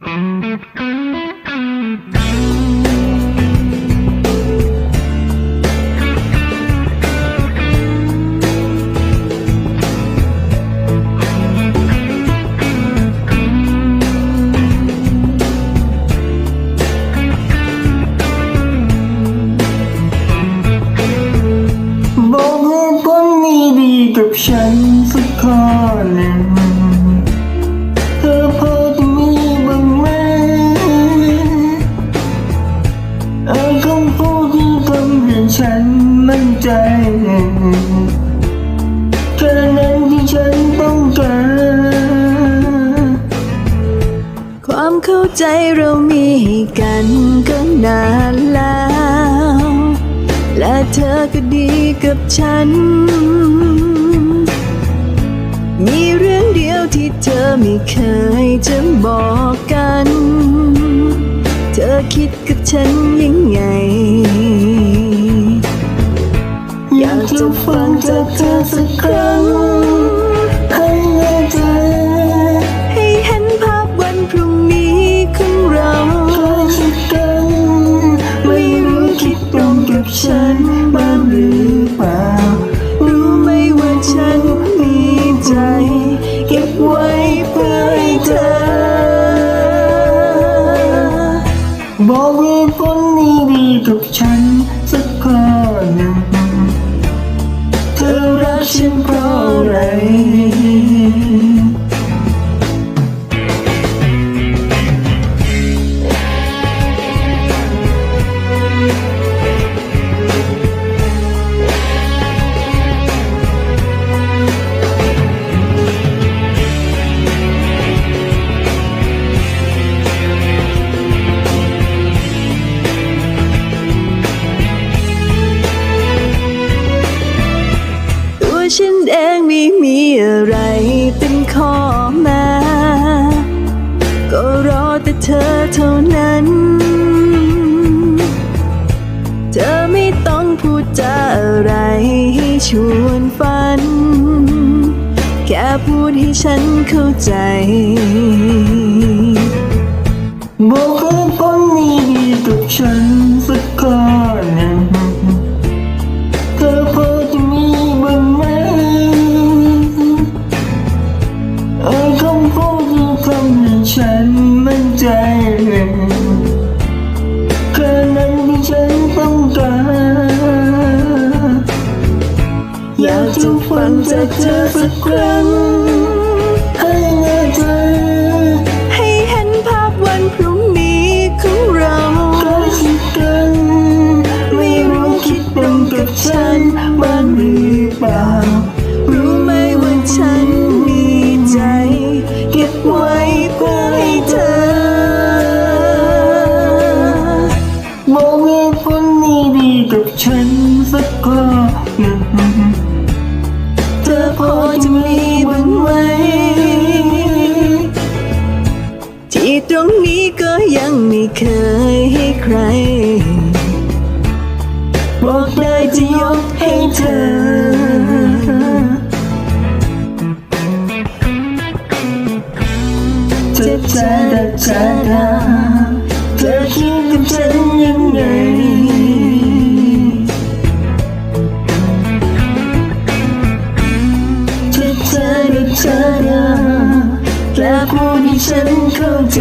บอกเหตุผลนี้ดีกับฉันสักข้อหนึ่ เข้าใจเรามีให้กันก็นานแล้ว และเธอก็ดีกับฉัน มีเรื่องเดียวที่เธอไม่เคยจะบอกกัน เธอคิดกับฉัน ดี พูดจาอะไรให้ชวนฝัน แค่พูดให้ฉันเข้าใจบอกเหตุผลนี้ดีกับฉันสักข้อหนึ่งเธอพอจะมีบ้างไหมไอ้คำพูดที่ทำให้ฉันมั่นใจ อยากจะฟันจากเธอสักครั้งให้แน่ใจให้เห็นภาพวันพรุ่งนี้ของเราใกล้ชิดกันไม่รู้คิดตรงกับฉันมันหรือเปล่า พอจะมีบ้างไหม ที่ตรงนี้ก็ยังไม่เคย ฉันเข้าใจ